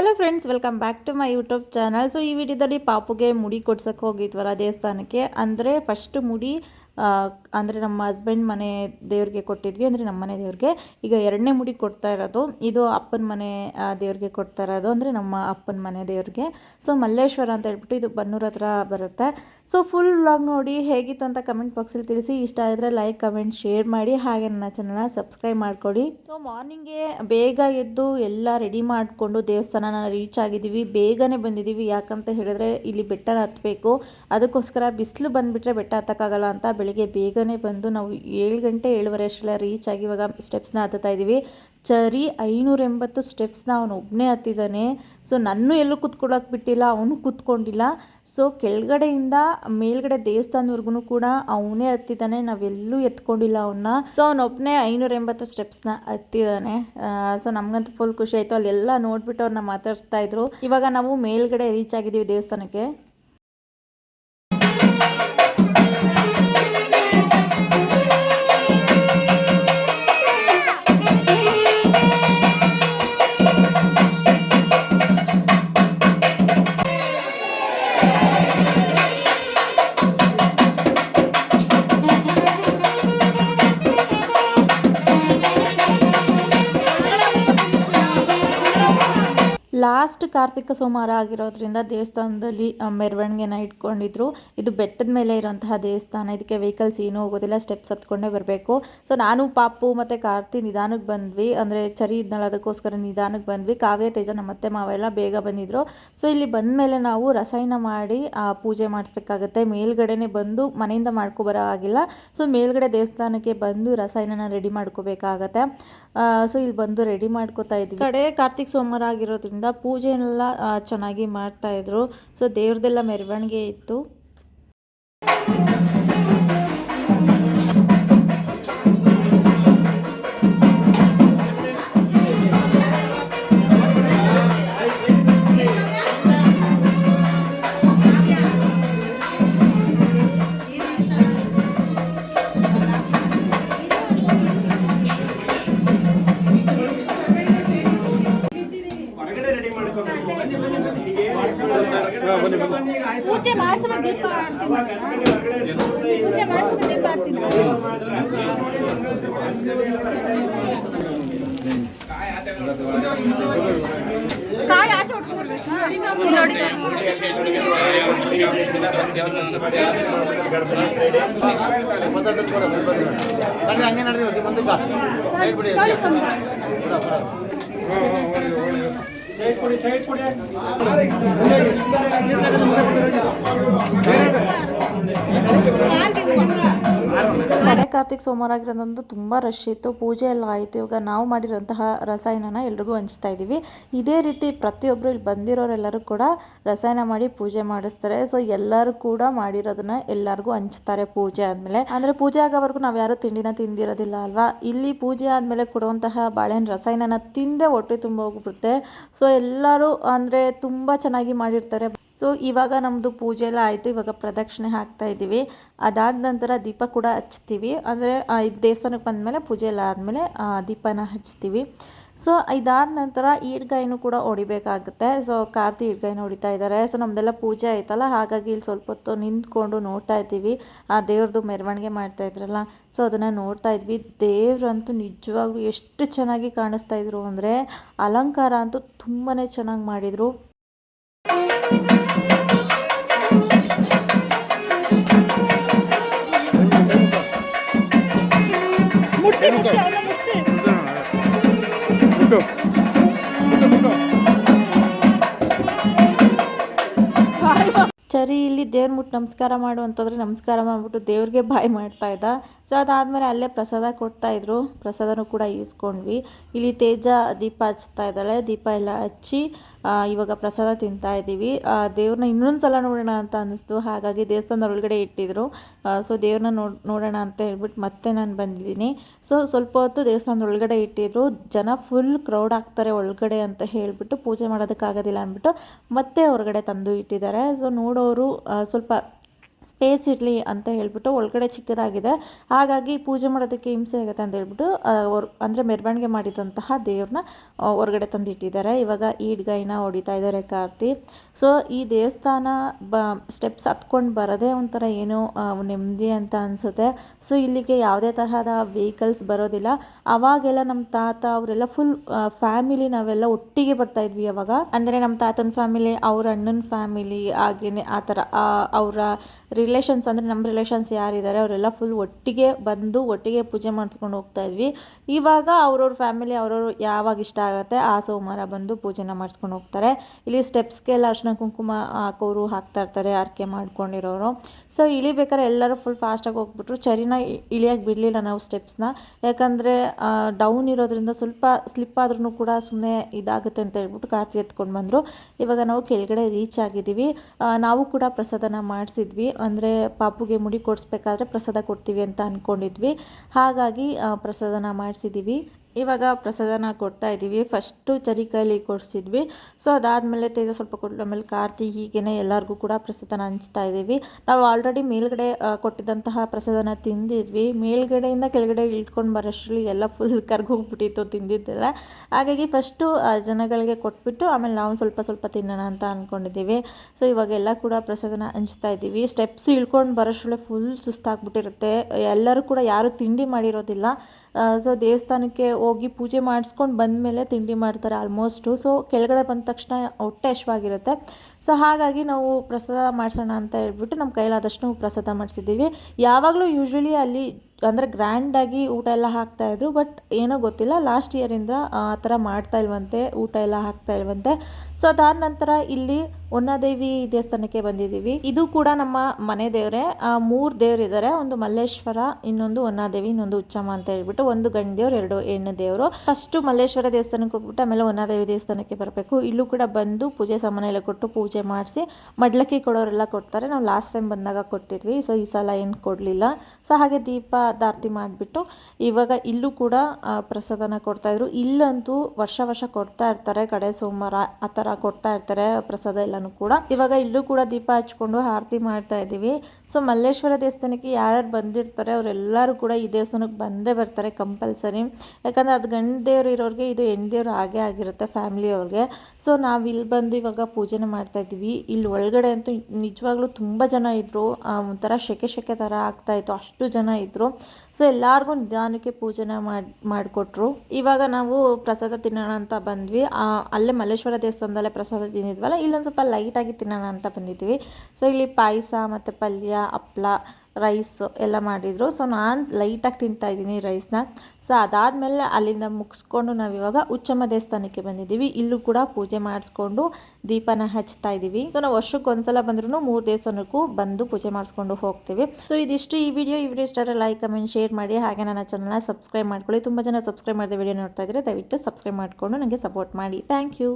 Hello friends welcome back to my YouTube channel so ಈ ವಿಡಿಯೋದಲ್ಲಿ ಪಾಪುಗೆ ಮುಡಿ ಕೊಡ್ಸೋಕೆ ಹೋಗಿದ್ವಲ್ಲ ದೇವಸ್ಥಾನಕ್ಕೆ. ಅಂದರೆ ಫಸ್ಟ್ ಮುಡಿ ಅಂದರೆ ನಮ್ಮ ಹಸ್ಬೆಂಡ್ ಮನೆ ದೇವ್ರಿಗೆ ಕೊಟ್ಟಿದ್ವಿ, ಅಂದರೆ ನಮ್ಮ ಮನೆ ದೇವ್ರಿಗೆ. ಈಗ ಎರಡನೇ ಮುಡಿ ಕೊಡ್ತಾ ಇರೋದು, ಇದು ಅಪ್ಪನ ಮನೆ ದೇವ್ರಿಗೆ ಕೊಡ್ತಾ ಇರೋದು, ಅಂದರೆ ನಮ್ಮ ಅಪ್ಪನ ಮನೆ ದೇವ್ರಿಗೆ. ಸೊ ಮಲ್ಲೇಶ್ವರ ಅಂತ ಹೇಳ್ಬಿಟ್ಟು ಇದು ಬನ್ನೂರ ಹತ್ರ ಬರುತ್ತೆ. ಸೊ ಫುಲ್ ವ್ಲಾಗ್ ನೋಡಿ ಹೇಗಿತ್ತು ಅಂತ ಕಮೆಂಟ್ ಬಾಕ್ಸಲ್ಲಿ ತಿಳಿಸಿ. ಇಷ್ಟ ಆದರೆ ಲೈಕ್ ಕಮೆಂಟ್ ಶೇರ್ ಮಾಡಿ. ಹಾಗೆ ನನ್ನ ಚಾನಲ್ನ ಸಬ್ಸ್ಕ್ರೈಬ್ ಮಾಡಿಕೊಡಿ. ಸೊ ಮಾರ್ನಿಂಗ್ಗೆ ಬೇಗ ಎದ್ದು ಎಲ್ಲ ರೆಡಿ ಮಾಡಿಕೊಂಡು ದೇವಸ್ಥಾನನ ರೀಚ್ ಆಗಿದ್ದೀವಿ. ಬೇಗನೆ ಬಂದಿದ್ದೀವಿ. ಯಾಕಂತ ಹೇಳಿದ್ರೆ ಇಲ್ಲಿ ಬೆಟ್ಟನ ಹತ್ತಬೇಕು ಅದಕ್ಕೋಸ್ಕರ ಬಿಸಿಲು ಬಂದುಬಿಟ್ರೆ ಬೆಟ್ಟ ಹತ್ತಕ್ಕಾಗಲ್ಲ ಅಂತ ಬೆಳಿಗ್ಗೆ ಬೇಗನೆ ಬಂದು ನಾವು ಏಳು ಗಂಟೆ ಏಳುವರೆ ಅಷ್ಟೆಲ್ಲ ರೀಚ್ ಆಗಿ ಇವಾಗ ಸ್ಟೆಪ್ಸ್ನ ಹತ್ತುತ್ತಾ ಇದ್ದೀವಿ. ಚರಿ ಐನೂರ ಎಂಬತ್ತು ಸ್ಟೆಪ್ಸ್ನ ಅವನು ಒಬ್ಬನೇ ಹತ್ತಿದ್ದಾನೆ. ಸೊ ನನ್ನೂ ಎಲ್ಲೂ ಕೂತ್ಕೊಳ್ಳೋಕೆ ಬಿಟ್ಟಿಲ್ಲ, ಅವನು ಕೂತ್ಕೊಂಡಿಲ್ಲ. ಸೊ ಕೆಳಗಡೆಯಿಂದ ಮೇಲ್ಗಡೆ ದೇವಸ್ಥಾನದವರೆಗೂ ಕೂಡ ಅವನೇ ಹತ್ತಿದ್ದಾನೆ, ನಾವೆಲ್ಲೂ ಎತ್ಕೊಂಡಿಲ್ಲ ಅವನ್ನ. ಸೊ ಅವನೊಬ್ಬನೇ ಐನೂರ ಎಂಬತ್ತು ಸ್ಟೆಪ್ಸ್ನ ಹತ್ತಿದ್ದಾನೆ. ಸೊ ನಮಗಂತೂ ಫುಲ್ ಖುಷಿ ಆಯಿತು. ಅಲ್ಲೆಲ್ಲ ನೋಡ್ಬಿಟ್ಟು ಅವ್ರನ್ನ ಮಾತಾಡ್ತಾ ಇದ್ರು. ಇವಾಗ ನಾವು ಮೇಲ್ಗಡೆ ರೀಚ್ ಆಗಿದ್ದೀವಿ ದೇವಸ್ಥಾನಕ್ಕೆ. ಲಾಸ್ಟ್ ಕಾರ್ತಿಕ ಸೋಮವಾರ ಆಗಿರೋದ್ರಿಂದ ದೇವಸ್ಥಾನದಲ್ಲಿ ಮೆರವಣಿಗೆನ ಇಟ್ಕೊಂಡಿದ್ರು. ಇದು ಬೆಟ್ಟದ ಮೇಲೆ ಇರೋಂತಹ ದೇವಸ್ಥಾನ. ಇದಕ್ಕೆ ವೆಹಿಕಲ್ಸ್ ಏನೂ ಹೋಗೋದಿಲ್ಲ ಸ್ಟೆಪ್ಸ್ ಹತ್ಕೊಂಡೇ ಬರಬೇಕು. ಸೊ ನಾನು, ಪಾಪು ಮತ್ತು ಕಾರ್ತಿ ನಿಧಾನಕ್ಕೆ ಬಂದ್ವಿ. ಅಂದರೆ ಚರಿ ಇದ್ನಲ್ಲ, ಅದಕ್ಕೋಸ್ಕರ ನಿಧಾನಕ್ಕೆ ಬಂದ್ವಿ. ಕಾವ್ಯ, ತೇಜ ನಮ್ಮ ಅತ್ತೆ ಮಾವ ಎಲ್ಲ ಬೇಗ ಬಂದಿದ್ರು. ಸೊ ಇಲ್ಲಿ ಬಂದ ಮೇಲೆ ನಾವು ರಸಾಯನ ಮಾಡಿ ಪೂಜೆ ಮಾಡಿಸ್ಬೇಕಾಗತ್ತೆ. ಮೇಲ್ಗಡೆನೆ ಬಂದು ಮನೆಯಿಂದ ಮಾಡ್ಕೊಬರೋ ಆಗಿಲ್ಲ ಸೊ ಮೇಲ್ಗಡೆ ದೇವಸ್ಥಾನಕ್ಕೆ ಬಂದು ರಸಾಯನನ ರೆಡಿ ಮಾಡ್ಕೋಬೇಕಾಗತ್ತೆ. ಸೊ ಇಲ್ಲಿ ಬಂದು ರೆಡಿ ಮಾಡ್ಕೋತಾ ಇದ್ವಿ. ಕಡೆ ಕಾರ್ತಿಕ್ ಸೋಮವಾರ ಆಗಿರೋದ್ರಿಂದ ಪೂಜೆನೆಲ್ಲ ಆ, ಚೆನ್ನಾಗಿ ಮಾಡ್ತಾ ಇದ್ರು. ಸೊ ದೇವ್ರದೆಲ್ಲ ಮೆರವಣಿಗೆ ಇತ್ತು. ಕಾಯಿ ಆಚೆ ಬನ್ನಿ ಹಂಗೆ ನಡೆದಿ ಮುಂದೆ ಸೈಡ್ ಬಿಡಿ ಸೈಡ್ ಕೊಡಿ ಸೈಡ್ ಕೊಡಿ ಮನೆ ಕಾರ್ತಿಕ್ ಸೋಮವಾರ ಆಗಿರೋದಂತೂ ತುಂಬ ರಶ್ ಇತ್ತು. ಪೂಜೆ ಎಲ್ಲ ಆಯಿತು. ಇವಾಗ ನಾವು ಮಾಡಿರೋಂತಹ ರಸಾಯನನ ಎಲ್ರಿಗೂ ಹಂಚ್ತಾ ಇದ್ದೀವಿ ಇದೇ ರೀತಿ ಪ್ರತಿಯೊಬ್ಬರು ಇಲ್ಲಿ ಬಂದಿರೋರೆಲ್ಲರೂ ಕೂಡ ರಸಾಯನ ಮಾಡಿ ಪೂಜೆ ಮಾಡಿಸ್ತಾರೆ. ಸೊ ಎಲ್ಲರೂ ಕೂಡ ಮಾಡಿರೋದನ್ನ ಎಲ್ಲರಿಗೂ ಹಂಚ್ತಾರೆ ಪೂಜೆ ಆದಮೇಲೆ. ಅಂದರೆ ಪೂಜೆ ಆಗೋವರೆಗೂ ನಾವು ಯಾರು ತಿಂಡಿನ ತಿಂದಿರೋದಿಲ್ಲ ಅಲ್ವಾ? ಇಲ್ಲಿ ಪೂಜೆ ಆದಮೇಲೆ ಕೊಡುವಂತಹ ಬಾಳೆಹಣ್ಣು ರಸಾಯನನ ತಿಂದೇ ಹೊಟ್ಟೆ ತುಂಬ ಹೋಗ್ಬಿಡುತ್ತೆ. ಸೊ ಎಲ್ಲರೂ ಅಂದರೆ ತುಂಬ ಚೆನ್ನಾಗಿ ಮಾಡಿರ್ತಾರೆ. ಸೊ ಇವಾಗ ನಮ್ಮದು ಪೂಜೆ ಎಲ್ಲ ಆಯಿತು, ಇವಾಗ ಪ್ರದಕ್ಷಿಣೆ ಹಾಕ್ತಾ ಇದ್ದೀವಿ ಅದಾದ ನಂತರ ದೀಪ ಕೂಡ ಹಚ್ತೀವಿ. ಅಂದರೆ ಇದು ದೇವಸ್ಥಾನಕ್ಕೆ ಬಂದಮೇಲೆ ಪೂಜೆ ಎಲ್ಲ ಆದಮೇಲೆ ದೀಪನ ಹಚ್ತೀವಿ. ಸೊ, ಇದಾದ ನಂತರ ಈಡ್ಗಾಯಿನೂ ಕೂಡ ಹೊಡಿಬೇಕಾಗುತ್ತೆ. ಸೊ, ಕಾರ್ತಿ ಈಡ್ಗಾಯಿನ ಹೊಡಿತಾ ಇದ್ದಾರೆ ಸೊ ನಮ್ಮದೆಲ್ಲ ಪೂಜೆ ಆಯ್ತಲ್ಲ, ಹಾಗಾಗಿ ಇಲ್ಲಿ ಸ್ವಲ್ಪ ಹೊತ್ತು ನಿಂತ್ಕೊಂಡು ನೋಡ್ತಾ ಇದ್ದೀವಿ. ಆ ದೇವ್ರದ್ದು ಮೆರವಣಿಗೆ ಮಾಡ್ತಾ ಇದ್ರಲ್ಲ, ಸೊ ಅದನ್ನು ನೋಡ್ತಾ ಇದ್ವಿ. ದೇವ್ರಂತೂ ನಿಜವಾಗ್ಲೂ ಎಷ್ಟು ಚೆನ್ನಾಗಿ ಕಾಣಿಸ್ತಾ ಇದ್ರು ಅಂದರೆ, ಅಲಂಕಾರ ಅಂತೂ ತುಂಬಾ ಚೆನ್ನಾಗಿ ಮಾಡಿದರು. ಚರಿ, ಇಲ್ಲಿ ದೇವ್ರ ಮುಟ್ಟು ನಮಸ್ಕಾರ ಮಾಡು ಅಂತಂದ್ರೆ ನಮಸ್ಕಾರ ಮಾಡಿಬಿಟ್ಟು ದೇವ್ರಿಗೆ ಬಾಯ್ ಮಾಡ್ತಾ ಇದ್ದ. ಸೊ ಅದಾದ್ಮೇಲೆ ಅಲ್ಲೇ ಪ್ರಸಾದ ಕೊಡ್ತಾ ಇದ್ರು. ಪ್ರಸಾದನೂ ಕೂಡ ಈಸ್ಕೊಂಡ್ವಿ. ಇಲ್ಲಿ ತೇಜ ದೀಪ ಹಚ್ತಾ ಇದ್ದಾಳೆ. ದೀಪ ಎಲ್ಲ ಹಚ್ಚಿ ಇವಾಗ ಪ್ರಸಾದ ತಿಂತಾ ಇದ್ದೀವಿ. ದೇವ್ರನ್ನ ಇನ್ನೊಂದು ಸಲ ನೋಡೋಣ ಅಂತ ಅನ್ನಿಸ್ತು. ಹಾಗಾಗಿ ದೇವಸ್ಥಾನದ ಒಳಗಡೆ ಇಟ್ಟಿದ್ರು. ಸೊ ದೇವ್ರನ್ನ ನೋಡ್, ನೋಡೋಣ ಅಂತ ಹೇಳ್ಬಿಟ್ಟು ಮತ್ತೆ ನಾನು ಬಂದಿದ್ದೀನಿ. ಸೊ ಸ್ವಲ್ಪ ಹೊತ್ತು ದೇವಸ್ಥಾನದ ಒಳಗಡೆ ಇಟ್ಟಿದ್ರು. ಜನ ಫುಲ್ ಕ್ರೌಡ್ ಆಗ್ತಾರೆ ಒಳಗಡೆ ಅಂತ ಹೇಳಿಬಿಟ್ಟು ಪೂಜೆ ಮಾಡೋದಕ್ಕಾಗೋದಿಲ್ಲ ಅಂದ್ಬಿಟ್ಟು ಮತ್ತೆ ಹೊರಗಡೆ ತಂದು ಇಟ್ಟಿದ್ದಾರೆ. ಸೊ ನೋಡೋರು ಸ್ವಲ್ಪ ಸ್ಪೇಸ್ ಇರಲಿ ಅಂತ ಹೇಳ್ಬಿಟ್ಟು ಒಳಗಡೆ ಚಿಕ್ಕದಾಗಿದೆ. ಹಾಗಾಗಿ ಪೂಜೆ ಮಾಡೋದಕ್ಕೆ ಹಿಂಸೆ ಆಗುತ್ತೆ ಅಂತ ಹೇಳ್ಬಿಟ್ಟು ಅಂದರೆ ಮೆರವಣಿಗೆ ಮಾಡಿದಂತಹ ದೇವ್ರನ್ನ ಹೊರಗಡೆ ತಂದಿಟ್ಟಿದ್ದಾರೆ. ಇವಾಗ ಈಡ್ಗೈನ ಹೊಡಿತಾ ಇದ್ದಾರೆ ಕಾರ್ತಿ. ಸೊ, ಈ ದೇವಸ್ಥಾನ ಬ ಸ್ಟೆಪ್ಸ್ ಹತ್ಕೊಂಡು ಬರೋದೇ ಒಂಥರ ಏನೋ ನೆಮ್ಮದಿ ಅಂತ ಅನಿಸುತ್ತೆ. ಸೊ, ಇಲ್ಲಿಗೆ ಯಾವುದೇ ತರಹದ ವೆಹಿಕಲ್ಸ್ ಬರೋದಿಲ್ಲ. ಅವಾಗೆಲ್ಲ ನಮ್ಮ ತಾತ ಅವರೆಲ್ಲ ಫುಲ್ ಫ್ಯಾಮಿಲಿ ನಾವೆಲ್ಲ ಒಟ್ಟಿಗೆ ಬರ್ತಾ ಇದ್ವಿ ಅವಾಗ. ಅಂದರೆ ನಮ್ಮ ತಾತನ ಫ್ಯಾಮಿಲಿ ಅವ್ರ ಅಣ್ಣನ ಫ್ಯಾಮಿಲಿ ಹಾಗೇನೆ ಆ ಥರ ಅವರ ರಿಲೇಷನ್ಸ್ ಅಂದರೆ ನಮ್ಮ ರಿಲೇಷನ್ಸ್ ಯಾರಿದ್ದಾರೆ, ಅವರೆಲ್ಲ ಫುಲ್ ಒಟ್ಟಿಗೆ ಬಂದು ಒಟ್ಟಿಗೆ ಪೂಜೆ ಮಾಡಿಸ್ಕೊಂಡು ಹೋಗ್ತಾ ಇದ್ವಿ. ಇವಾಗ ಅವ್ರವ್ರ ಫ್ಯಾಮಿಲಿ ಅವ್ರವ್ರು ಯಾವಾಗ ಇಷ್ಟ ಆಗುತ್ತೆ, ಆ ಸೋಮವಾರ ಬಂದು ಪೂಜೆನ ಮಾಡಿಸ್ಕೊಂಡು ಹೋಗ್ತಾರೆ. ಇಲ್ಲಿ ಸ್ಟೆಪ್ಸ್ಗೆಲ್ಲ ಅರ್ಶಿನ ಕುಂಕುಮ ಹಾಕೋರು ಹಾಕ್ತಾ ಇರ್ತಾರೆ, ಆರಕೆ ಮಾಡ್ಕೊಂಡಿರೋರು. ಸೊ ಇಳಿಬೇಕಾದ್ರೆ ಎಲ್ಲರೂ ಫುಲ್ ಫಾಸ್ಟಾಗಿ ಹೋಗ್ಬಿಟ್ರು. ಚರಿನ ಇಳಿಯೋಕೆ ಬಿಡಲಿಲ್ಲ ನಾವು ಸ್ಟೆಪ್ಸ್ನ ಯಾಕಂದರೆ ಡೌನ್ ಇರೋದ್ರಿಂದ ಸ್ವಲ್ಪ ಸ್ಲಿಪ್ ಆದ್ರೂ ಕೂಡ ಸುಮ್ಮನೆ ಇದಾಗುತ್ತೆ ಅಂತ ಹೇಳ್ಬಿಟ್ಟು ಕಾರ್ತಿ ಎತ್ಕೊಂಡು ಬಂದರು. ಇವಾಗ ನಾವು ಕೆಳಗಡೆ ರೀಚ್ ಆಗಿದ್ದೀವಿ. ನಾವು ಕೂಡ ಪ್ರಸಾದನ ಮಾಡಿಸಿದ್ವಿ. ಅಂದರೆ ಪಾಪುಗೆ ಮುಡಿ ಕೊಡಿಸ್ಬೇಕಾದ್ರೆ ಪ್ರಸಾದ ಕೊಡ್ತೀವಿ ಅಂತ ಅಂದ್ಕೊಂಡಿದ್ವಿ ಹಾಗಾಗಿ ಪ್ರಸಾದನ ಮಾಡಿಸಿದ್ದೀವಿ ಇವಾಗ ಪ್ರಸಾದನ ಕೊಡ್ತಾ ಇದ್ದೀವಿ. ಫಸ್ಟು ಚರಿಕೈಲಿ ಕೊಡಿಸಿದ್ವಿ. ಸೊ ಅದಾದಮೇಲೆ ತೇಜ ಸ್ವಲ್ಪ ಕೊಟ್ಟು ಆಮೇಲೆ ಕಾರ್ತಿ ಹೀಗೇ ಎಲ್ಲರಿಗೂ ಕೂಡ ಪ್ರಸಾದನ ಹಂಚ್ತಾ ಇದ್ದೀವಿ. ನಾವು ಆಲ್ರೆಡಿ ಮೇಲ್ಗಡೆ ಕೊಟ್ಟಿದ್ದಂತಹ ಪ್ರಸಾದನ ತಿಂದಿದ್ವಿ. ಮೇಲ್ಗಡೆಯಿಂದ ಕೆಳಗಡೆ ಇಳ್ಕೊಂಡು ಬರೋಷ್ಟರಲ್ಲಿ ಎಲ್ಲ ಫುಲ್ ಕರ್ಗೋಗ್ಬಿಟ್ಟಿತ್ತು, ತಿಂದಿದ್ದೆಲ್ಲ. ಹಾಗಾಗಿ ಫಸ್ಟು ಜನಗಳಿಗೆ ಕೊಟ್ಬಿಟ್ಟು ಆಮೇಲೆ ನಾವು ಸ್ವಲ್ಪ ಸ್ವಲ್ಪ ತಿನ್ನೋಣ ಅಂತ ಅಂದ್ಕೊಂಡಿದ್ದೀವಿ ಸೊ ಇವಾಗೆಲ್ಲ ಕೂಡ ಪ್ರಸಾದನ ಹಂಚ್ತಾ ಇದ್ದೀವಿ. ಸ್ಟೆಪ್ಸ್ ಇಳ್ಕೊಂಡು ಬರೋಷ್ಟರಲ್ಲೇ ಫುಲ್ ಸುಸ್ತಾಗ್ಬಿಟ್ಟಿರುತ್ತೆ. ಎಲ್ಲರೂ ಕೂಡ ಯಾರೂ ತಿಂಡಿ ಮಾಡಿರೋದಿಲ್ಲ. ಸೊ ದೇವಸ್ಥಾನಕ್ಕೆ ಹೋಗಿ ಪೂಜೆ ಮಾಡಿಸ್ಕೊಂಡು ಬಂದಮೇಲೆ ತಿಂಡಿ ಮಾಡ್ತಾರೆ ಆಲ್ಮೋಸ್ಟು. ಸೊ ಕೆಳಗಡೆ ಬಂದ ತಕ್ಷಣ ಹೊಟ್ಟೆ ಹಶ್ವಾಗಿರುತ್ತೆ ಸೊ ಹಾಗಾಗಿ ನಾವು ಪ್ರಸಾದ ಮಾಡಿಸೋಣ ಅಂತ ಹೇಳ್ಬಿಟ್ಟು ನಮ್ಮ ಕೈಲಾದಷ್ಟು ಪ್ರಸಾದ ಮಾಡಿಸಿದ್ದೀವಿ. ಯಾವಾಗಲೂ ಯೂಶ್ವಲಿ ಅಲ್ಲಿ ಅಂದರೆ ಗ್ರ್ಯಾಂಡಾಗಿ ಊಟ ಎಲ್ಲ ಹಾಕ್ತಾಯಿದ್ರು ಬಟ್ ಏನೋ ಗೊತ್ತಿಲ್ಲ ಲಾಸ್ಟ್ ಇಯರಿಂದ ಆ ಥರ ಮಾಡ್ತಾ ಇಲ್ವಂತೆ, ಊಟ ಎಲ್ಲ ಹಾಕ್ತಾ ಇಲ್ವಂತೆ. ಸೊ ಅದಾದ ನಂತರ ಇಲ್ಲಿ ಒನ್ನಾದೇವಿ ದೇವಸ್ಥಾನಕ್ಕೆ ಬಂದಿದ್ದೀವಿ. ಇದು ಕೂಡ ನಮ್ಮ ಮನೆ ದೇವರೇ ಮೂರು ದೇವರಿದ್ದಾರೆ ಒಂದು ಮಲ್ಲೇಶ್ವರ, ಇನ್ನೊಂದು ಒನ್ನಾದೇವಿ ಇನ್ನೊಂದು ಉಚ್ಚಮ್ಮ ಅಂತ ಹೇಳ್ಬಿಟ್ಟು ಒಂದು ಗಂಡು ದೇವ್ರು, ಎರಡು ಹೆಣ್ಣು ದೇವರು. ಫಸ್ಟು ಮಲ್ಲೇಶ್ವರ ದೇವಸ್ಥಾನಕ್ಕೆ ಹೋಗ್ಬಿಟ್ಟು ಆಮೇಲೆ ಒನ್ನಾದೇವಿ ದೇವಸ್ಥಾನಕ್ಕೆ ಬರಬೇಕು. ಇಲ್ಲೂ ಕೂಡ ಬಂದು ಪೂಜೆ ಸಾಮಾನೆಲ್ಲ ಕೊಟ್ಟು ಪೂಜೆ ಮಾಡಿಸಿ ಮಡ್ಲಕ್ಕಿ ಕೊಡೋರೆಲ್ಲ ಕೊಡ್ತಾರೆ. ನಾವು ಲಾಸ್ಟ್ ಟೈಮ್ ಬಂದಾಗ ಕೊಟ್ಟಿದ್ವಿ. ಸೊ ಈ ಸಲ ಏನು ಕೊಡಲಿಲ್ಲ. ಸೊ ಹಾಗೆ ದೀಪ ದಾರ್ತಿ ಮಾಡಿಬಿಟ್ಟು ಇವಾಗ ಇಲ್ಲೂ ಕೂಡ ಪ್ರಸಾದನ ಕೊಡ್ತಾಯಿದ್ರು ಇಲ್ಲಂತೂ ವರ್ಷ ವರ್ಷ ಕೊಡ್ತಾ ಇರ್ತಾರೆ. ಕಡೆ ಸೋಮವಾರ ಆ ಥರ ಕೊಡ್ತಾ ಇರ್ತಾರೆ ಪ್ರಸಾದ ಎಲ್ಲನೂ ಕೂಡ. ಇವಾಗ ಇಲ್ಲೂ ಕೂಡ ದೀಪ ಹಚ್ಕೊಂಡು ಆರತಿ ಮಾಡ್ತಾ ಇದ್ದೀವಿ. ಸೊ ಮಲ್ಲೇಶ್ವರ ದೇವಸ್ಥಾನಕ್ಕೆ ಯಾರ್ಯಾರು ಬಂದಿರ್ತಾರೆ ಅವರೆಲ್ಲರೂ ಕೂಡ ಈ ದೇವಸ್ಥಾನಕ್ಕೆ ಬಂದೇ ಬರ್ತಾರೆ ಕಂಪಲ್ಸರಿ. ಯಾಕಂದರೆ ಅದು ಗಂಡ ದೇವ್ರು ಇರೋರಿಗೆ ಇದು ಹೆಣ್ಣು ದೇವ್ರು ಹಾಗೆ ಆಗಿರುತ್ತೆ ಫ್ಯಾಮಿಲಿ ಅವ್ರಿಗೆ. ಸೊ ನಾವು ಇಲ್ಲಿ ಬಂದು ಇವಾಗ ಪೂಜೆನ ಮಾಡ್ತಾ ಇದ್ದೀವಿ ಇಲ್ಲಿ ಒಳಗಡೆ ಅಂತೂ ನಿಜವಾಗ್ಲೂ ತುಂಬ ಜನ ಇದ್ದರು ಒಂಥರ ಶೆಕೆ ಶೆಕೆ ಥರ ಆಗ್ತಾ ಇತ್ತು. ಅಷ್ಟು ಜನ ಇದ್ದರು ಸೊ ಎಲ್ಲರಿಗೂ ನಿಧಾನಕ್ಕೆ ಪೂಜೆನ ಮಾಡಿ, ಮಾಡಿಕೊಟ್ರು. ಇವಾಗ ನಾವು ಪ್ರಸಾದ ತಿನ್ನೋಣ ಅಂತ ಬಂದ್ವಿ. ಅಲ್ಲೇ ಮಲ್ಲೇಶ್ವರ ದೇವಸ್ಥಾನದಲ್ಲೇ ಪ್ರಸಾದ ತಿಂದಿದ್ವಲ್ಲ, ಇಲ್ಲೊಂದು ಸ್ವಲ್ಪ ಲೈಟಾಗಿ ತಿನ್ನೋಣ ಅಂತ ಬಂದಿದ್ವಿ. ಸೊ ಇಲ್ಲಿ ಪಾಯಸ ಮತ್ತು ಪಲ್ಯ, ಹಪ್ಳ ರೈಸ್ ಎಲ್ಲ ಮಾಡಿದರು. ಸೊ ನಾನು ಲೈಟಾಗಿ ತಿಂತಾ ಇದ್ದೀನಿ ರೈಸ್ನ ಸೊ ಅದಾದಮೇಲೆ ಅಲ್ಲಿಂದ ಮುಗಿಸ್ಕೊಂಡು ನಾವು ಇವಾಗ ಉಚ್ಚಮ್ಮ ದೇವಸ್ಥಾನಕ್ಕೆ ಬಂದಿದ್ದೀವಿ. ಇಲ್ಲೂ ಕೂಡ ಪೂಜೆ ಮಾಡಿಸ್ಕೊಂಡು ದೀಪನ ಹಚ್ತಾ ಇದ್ದೀವಿ ಸೊ ನಾವು ವರ್ಷಕ್ಕೆ ಒಂದ್ಸಲ ಬಂದ್ರೂ ಮೂರು ದೇವಸ್ಥಾನಕ್ಕೂ ಬಂದು ಪೂಜೆ ಮಾಡಿಸ್ಕೊಂಡು ಹೋಗ್ತೀವಿ. ಸೊ ಇದಿಷ್ಟು ಈ ವಿಡಿಯೋ ಈ ವಿಡಿಯೋ ಲೈಕ್ ಕಮೆಂಟ್ ಶೇರ್ ಮಾಡಿ. ಹಾಗೆ ನನ್ನ ಚಾನಲ್ನ ಸಬ್ಸ್ಕ್ರೈಬ್ ಮಾಡ್ಕೊಳ್ಳಿ. ತುಂಬ ಜನ ಸಬ್ಸ್ಕ್ರೈಬ್ ಮಾಡಿದ ವಿಡಿಯೋ ನೋಡ್ತಾ ಇದ್ದರೆ ದಯವಿಟ್ಟು ಸಬ್ಸ್ಕ್ರೈಬ್ ಮಾಡಿಕೊಂಡು ನನಗೆ ಸಪೋರ್ಟ್ ಮಾಡಿ. Thank you